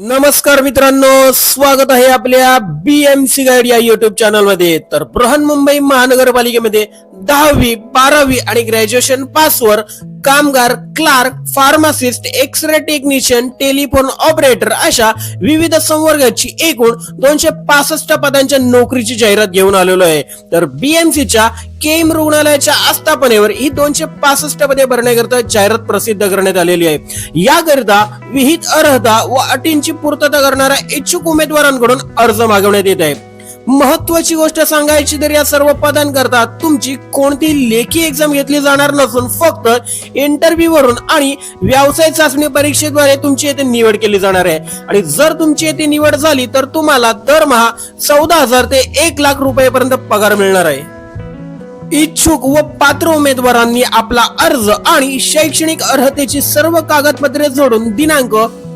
नमस्कार मित्रांनो स्वागत आहे आपल्या बीएमसी गाईड या युट्यूब चॅनलमध्ये. तर बृहन्मुंबई महानगरपालिकेमध्ये दहावी बारावी आणि ग्रॅज्युएशन पासवर कामगार clerk pharmacist X ray technician telephone operator अशा विविध संवर्गाची एकूण दोनशे पासष्ट पदांच्या नोकरीची जाहिरात घेऊन आलेलो आहे. तर बीएमसीच्या केम रुग्णालयाच्या आस्थापनेवर ही दोनशे पासष्ट पदे भरण्याकरता जाहिरात प्रसिद्ध करण्यात आलेली आहे. याकरिता विहित अर्हता व अटींची पूर्तता करणाऱ्या इच्छुक उमेदवारांकडून अर्ज मागवण्यात येत आहे. महत्वाची गोष्ट सांगायची तर या सर्व पदांकरता तुमची कोणती लेखी एक्झाम घेतली जाणार नसून फक्त इंटरव्ह्यू वरून आणि व्यवसाय चाचणी परीक्षेद्वारे तुमची येथे निवड केली जाणार आहे. आणि जर तुमची येथे निवड झाली तर तुम्हाला दरमहा चौदा हजार ते एक लाख रुपयेपर्यंत पगार मिळणार आहे. इच्छुक व पात्र उमेदवारांनी आपला अर्ज आणि शैक्षणिक अर्हतेची सर्व कागदपत्रे जोडून दिनांक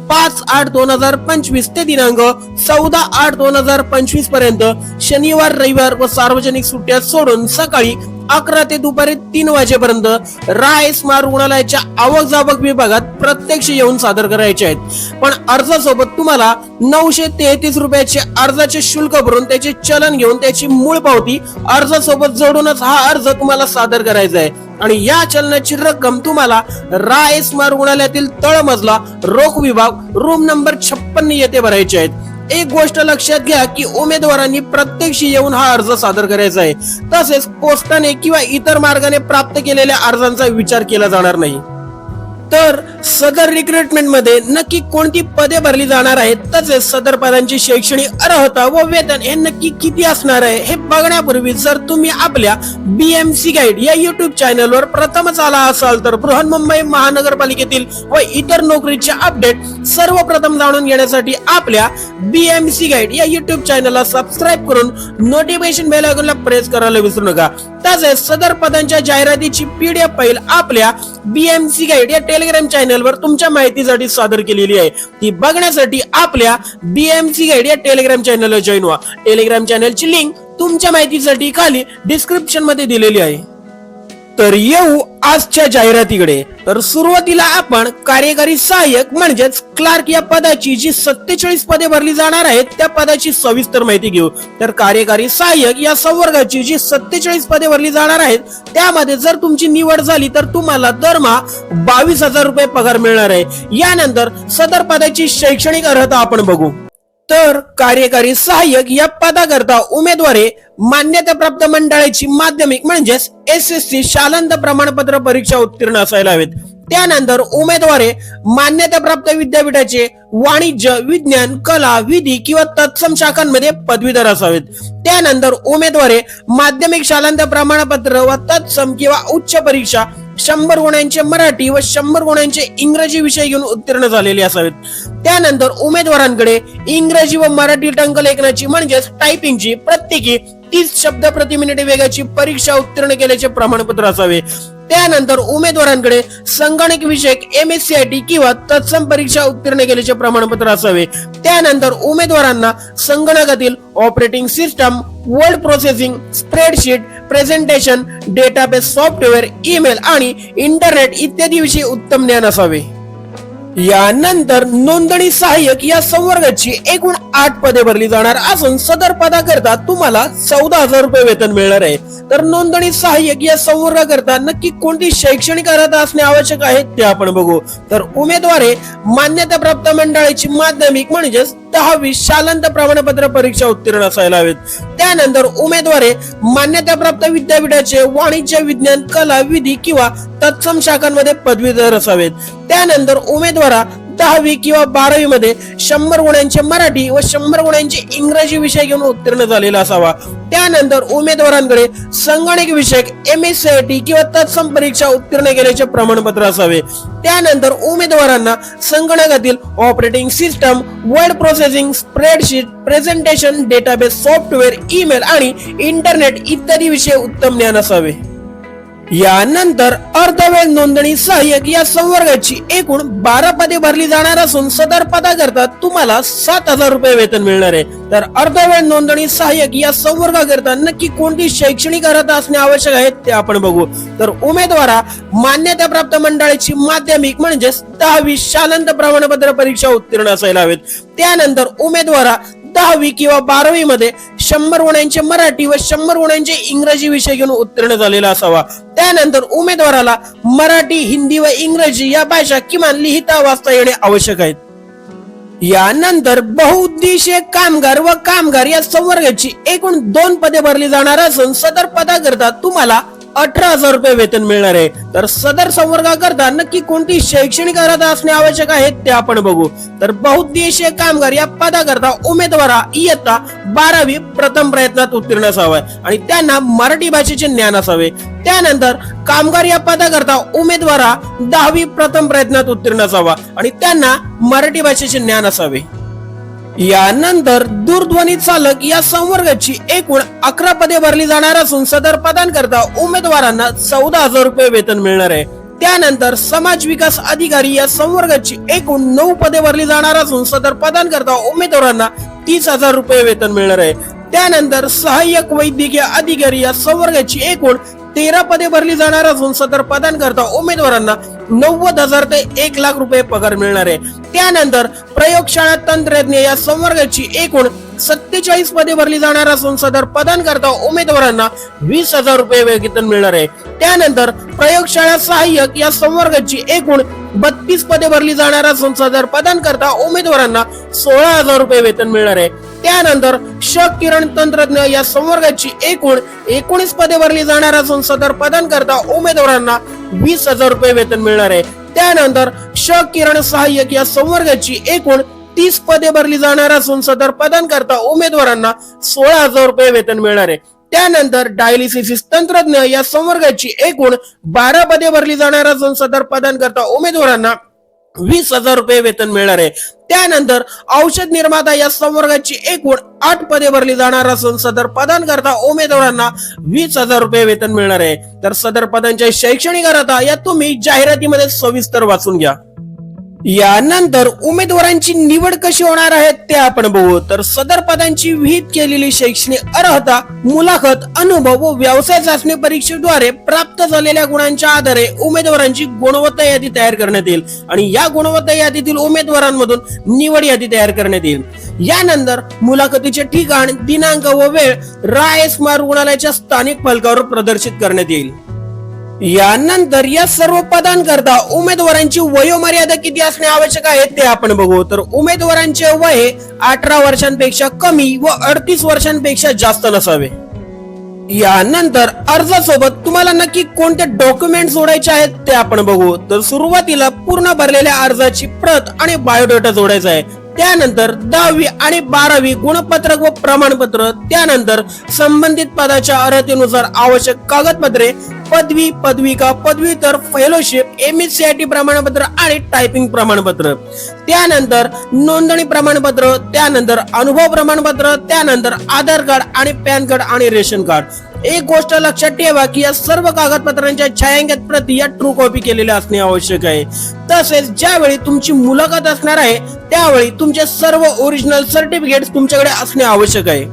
पाच आठ दोन हजार पंचवीस ते दिनांक चौदा आठ दोन हजार पंचवीसपर्यंत शनिवार रविवार व सार्वजनिक सुट्ट्या सोडून सकाळी अकरा ते दुपारी तीन वाजेपर्यंत राय स्मार रुग्णालयाच्या आवक जावक विभागात प्रत्यक्ष येऊन सादर करायचे आहेत. पण अर्जासोबत तुम्हाला नऊशे तेहतीस रुपयाचे अर्जाचे शुल्क भरून त्याचे चलन घेऊन त्याची मूळ पावती अर्जासोबत जोडूनच हा अर्ज तुम्हाला सादर करायचा आहे. आणि या चलनाची रक्कम तुम्हाला राय स्मार रुग्णालयातील तळमजला रोख विभाग रूम नंबर छप्पन्न येथे भरायचे आहेत. एक गोष्ट लक्षात घ्या की उमेदवारांनी प्रत्यक्ष येऊन हा अर्ज सादर करायचा आहे. तसेच पोस्टाने किंवा इतर मार्गाने प्राप्त केलेल्या अर्जांचा विचार केला जाणार नाही. तर सदर रिक्रुटमेंटमध्ये नक्की कोणती पदे भरली जाणार आहेत तसेच सदर पदांची शैक्षणिक अर्हता व वेतन हे नक्की किती असणार आहे हे बघण्यापूर्वी जर तुम्ही आपल्या बीएमसी गाईड या युट्यूब चॅनलवर प्रथमच आला असाल तर बृहन्मुंबई महानगरपालिकेतील व इतर नोकरीचे अपडेट सर्वप्रथम जाणून घेण्यासाठी आपल्या बीएमसी गाईड या युट्यूब चॅनलला सबस्क्राईब करून नोटिफिकेशन बेल आयकॉनला प्रेस करायला विसरू नका. तसेच सदर पदांच्या जाहिरातीची पीडीएफ फाईल आपल्या बीएमसी गाईड या टेलिग्राम चॅनल चॅनलवर तुमच्या माहितीसाठी सादर केलेली आहे. ती बघण्यासाठी आपल्या बीएमसी गाईड या टेलिग्राम चॅनलला जॉईन व्हा. टेलिग्राम चॅनलची लिंक तुमच्या माहितीसाठी खाली डिस्क्रिप्शनमध्ये दिलेली आहे. तर येऊ आजच्या जाहिरातीकडे तर सुरुवातीला आपण कार्यकारी सहाय्यक म्हणजेच क्लार्क या पदाची जी सत्तेचाळीस पदे भरली जाणार आहेत त्या पदाची सविस्तर माहिती घेऊ. तर कार्यकारी सहाय्यक या संवर्गाची जी सत्तेचाळीस पदे भरली जाणार आहेत त्यामध्ये जर तुमची निवड झाली तर तुम्हाला दरमहा बावीस हजार रुपये पगार मिळणार आहे. यानंतर सदर पदाची शैक्षणिक अर्हता आपण बघू. तर कार्यकारी सहाय्यक या पदाकरता उमेदवारे मान्यताप्राप्त मंडळाची माध्यमिक म्हणजेच एस एस सी शालांत प्रमाणपत्र परीक्षा उत्तीर्ण असायला हवेत. त्यानंतर उमेदवारे मान्यताप्राप्त विद्यापीठाचे वाणिज्य विज्ञान कला विधी किंवा तत्सम शाखांमध्ये पदवीधर असावेत. त्यानंतर उमेदवारे माध्यमिक शालांत प्रमाणपत्र व तत्सम किंवा उच्च परीक्षा शंभर गुणांचे मराठी व शंभर गुणांचे इंग्रजी विषय घेऊन उत्तीर्ण झालेले असावेत. त्यानंतर उमेदवारांकडे इंग्रजी व मराठी टंकलेखनाची म्हणजेच टायपिंगची प्रत्येकी तीस शब्द प्रति मिनिट वेगाची परीक्षा उत्तीर्ण केल्याचे प्रमाणपत्र असावे. त्यानंतर उमेदवारांकडे संगणक विषयक M S C I T किंवा तत्सम परीक्षा उत्तीर्ण केल्याचे प्रमाणपत्र असावे. त्यानंतर उमेदवारांना संगणकातील operating system word processing spreadsheet presentation database software email आणि इंटरनेट इत्यादी विषयी उत्तम ज्ञान असावे. यानंतर नोंदणी सहाय्यक या संवर्गाची एकूण आठ पदे भरली जाणार असून सदर पदाकरता तुम्हाला चौदा हजार रुपये वेतन मिळणार आहे. तर नोंदणी सहाय्यक या संवर्गाकरता नक्की कोणती शैक्षणिक अर्हता असणे आवश्यक आहे ते आपण बघू. तर उमेदवारे मान्यताप्राप्त मंडळाची माध्यमिक म्हणजेच दहावी शालांत प्रमाणपत्र परीक्षा उत्तीर्ण असायला हवेत. त्यानंतर उमेदवारे मान्यताप्राप्त विद्यापीठाचे वाणिज्य विज्ञान कला विधी किंवा तत्सम शाखांमध्ये पदवीधर असावेत. त्यानंतर उमेदवारा दहावी किंवा बारावी मध्ये शंभर गुणांचे मराठी व शंभर गुणांचे इंग्रजी विषय घेऊन उत्तीर्ण झालेला असावा. त्यानंतर उमेदवारांकडे संगणक विषयक M S C I T किंवा तत्सम परीक्षा उत्तीर्ण केल्याचे प्रमाणपत्र असावे. त्यानंतर उमेदवारांना संगणकातील operating system word processing spreadsheet presentation database software email आणि इंटरनेट इत्यादी विषय उत्तम ज्ञान असावे. यानंतर अर्धवेळ नोंदणी सहाय्यक या संवर्गाची एकूण बारा पदे भरली जाणार असून सदर पदाकरता तुम्हाला सात हजार रुपये वेतन मिळणार आहे. तर अर्धवेळ नोंदणी सहाय्यक या संवर्गाकरता नक्की कोणती शैक्षणिक अर्हता असणे आवश्यक आहे ते आपण बघू. तर उमेदवारा मान्यताप्राप्त मंडळाची माध्यमिक म्हणजेच दहावी शालांत प्रमाणपत्र परीक्षा उत्तीर्ण असायला हवेत. त्यानंतर उमेदवारा दहावी किंवा बारावी मध्ये शंभर गुणांचे मराठी व शंभर गुणांचे इंग्रजी विषय घेऊन उत्तीर्ण झालेला असावा. त्यानंतर उमेदवाराला मराठी हिंदी व इंग्रजी या भाषा किमान लिहिता वाचता येणे आवश्यक आहे. यानंतर बहुउद्देशीय कामगार व कामगार या संवर्गाची एकूण दोन पदे भरली जाणार असून सदर पदाकरता तुम्हाला अठरा हजार रुपये वेतन मिळणार आहे. तर सदर संवर्गाकरता नक्की कोणती शैक्षणिक अर्हता असणे आवश्यक आहे ते आपण बघू. तर बहुउद्देशीय कामगार या पदाकरता उमेदवारा इयत्ता बारावी प्रथम प्रयत्नात उत्तीर्ण असावा. आणि त्यांना मराठी भाषेचे ज्ञान असावे. त्यानंतर कामगार या पदाकरता उमेदवारा दहावी प्रथम प्रयत्नात उत्तीर्ण असावा. आणि त्यांना मराठी भाषेचे ज्ञान असावे. यानंतर दूरध्वनी चालक या संवर्गाची एकूण अकरा पदे भरली जाणार असून सदर पदांकरता उमेदवारांना चौदा हजार रुपये वेतन मिळणार आहे. त्यानंतर समाज विकास अधिकारी या संवर्गाची एकूण नऊ पदे भरली जाणार असून सदर पदांकरता उमेदवारांना तीस हजार रुपये वेतन मिळणार आहे. त्यानंतर सहाय्यक वैद्यकीय अधिकारी या संवर्गाची एकूण तेरा पदे भरली जाणार असून सदर पदांकरता उमेदवारांना नव्वद हजार ते एक लाख रुपये पगार मिळणार आहे. त्यानंतर प्रयोगशाळा तंत्रज्ञ या संवर्गाची एकूण सत्तेचाळीस पदे भरली जाणार असून सदर पदांकरता उमेदवारांना वीस हजार रुपये वेतन मिळणार आहे. त्यानंतर प्रयोगशाळा सहाय्यक या संवर्गाची एकूण बत्तीस पदे भरली जाणार असून सदर पदांकरता उमेदवारांना सोळा हजार रुपये वेतन मिळणार आहे. त्यानंतर शक किरण तंत्रज्ञ या संवर्गाची एकूण एकोणीस पदे भरली जाणार असून सदर पदांकरता उमेदवारांना वीस हजार रुपये वेतन मिळणार आहे. त्यानंतर श किरण सहाय्यक या संवर्गाची एकूण तीस पदे भरली जाणार असून सदर पदांकरता उमेदवारांना सोळा हजार रुपये वेतन मिळणार आहे. त्यानंतर डायलिसिस तंत्रज्ञ या संवर्गाची एकूण बारा पदे भरली जाणार असून सदर पदांकरता उमेदवारांना वीस हजार रुपये वेतन मिळणार आहे. त्यानंतर औषध निर्माता या संवर्गाची एकूण आठ पदे भरली जाणार असून सदर पदांकरता उमेदवारांना वीस हजार रुपये वेतन मिळणार आहे. तर सदर पदांच्या शैक्षणिक अर्हता या तुम्ही जाहिरातीमध्ये सविस्तर वाचून घ्या. यानंतर उमेदवारांची निवड कशी होणार आहे ते आपण बघू. तर सदर पदांची विहित केलेली शैक्षणिक अर्हता मुलाखत अनुभव व व्यवसाय चाचणी परीक्षेद्वारे प्राप्त झालेल्या गुणांच्या आधारे उमेदवारांची गुणवत्ता यादी तयार करण्यात येईल आणि या गुणवत्ता यादीतील उमेदवारांमधून निवड यादी तयार करण्यात येईल. यानंतर मुलाखतीचे ठिकाण दिनांक व वेळ राय स्मार रुग्णालयाच्या स्थानिक फलकावर प्रदर्शित करण्यात येईल. यानंतर या सर्व पदांकरता उमेदवारांची वयोमर्यादा किती असणे आवश्यक आहे ते आपण बघू. तर उमेदवारांचे वय अठरा वर्षांपेक्षा कमी व अडतीस वर्षांपेक्षा जास्त नसावे. यानंतर अर्जासोबत तुम्हाला नक्की कोणते डॉक्युमेंट जोडायचे आहेत ते आपण बघू. तर सुरुवातीला पूर्ण भरलेल्या अर्जाची प्रत आणि बायोडेटा जोडायचा आहे. त्यानंतर दहावी आणि बारावी गुणपत्रक व प्रमाणपत्र त्यानंतर संबंधित पदाच्या अर्हतेनुसार आवश्यक कागदपत्रे पदवी पदविका पदवीतर fellowship M S C I T प्रमाणपत्र आणि टायपिंग प्रमाणपत्र. त्यानंतर नोंदणी प्रमाणपत्र त्यानंतर अनुभव प्रमाणपत्र त्यानंतर आधार कार्ड आणि पॅन कार्ड आणि रेशन कार्ड. एक गोष्ट लक्षात ठेवा की या सर्व कागदपत्रांच्या छायांकित प्रती या ट्रू कॉपी केलेल्या असणे आवश्यक आहे. तसेच ज्यावेळी तुमची मुलाखत असणार आहे त्यावेळी तुमचे सर्व ओरिजिनल सर्टिफिकेट तुमच्याकडे असणे आवश्यक आहे.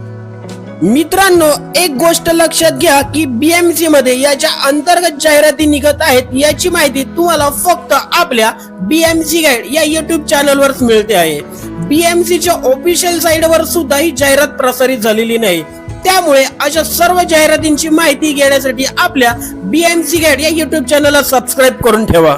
मित्रांनो एक गोष्ट लक्षात घ्या की बीएमसी मध्ये याच्या अंतर्गत जाहिराती निघत आहेत याची माहिती तुम्हाला फक्त आपल्या बीएमसी गाईड या युट्यूब चॅनल वर मिळते आहे. बीएमसीच्या ऑफिशियल साईडवर वर सुद्धा ही जाहिरात प्रसारित झालेली नाही. त्यामुळे अशा सर्व जाहिरातींची माहिती घेण्यासाठी आपल्या बीएमसी गाईड या युट्यूब चॅनलला सबस्क्राईब करून ठेवा.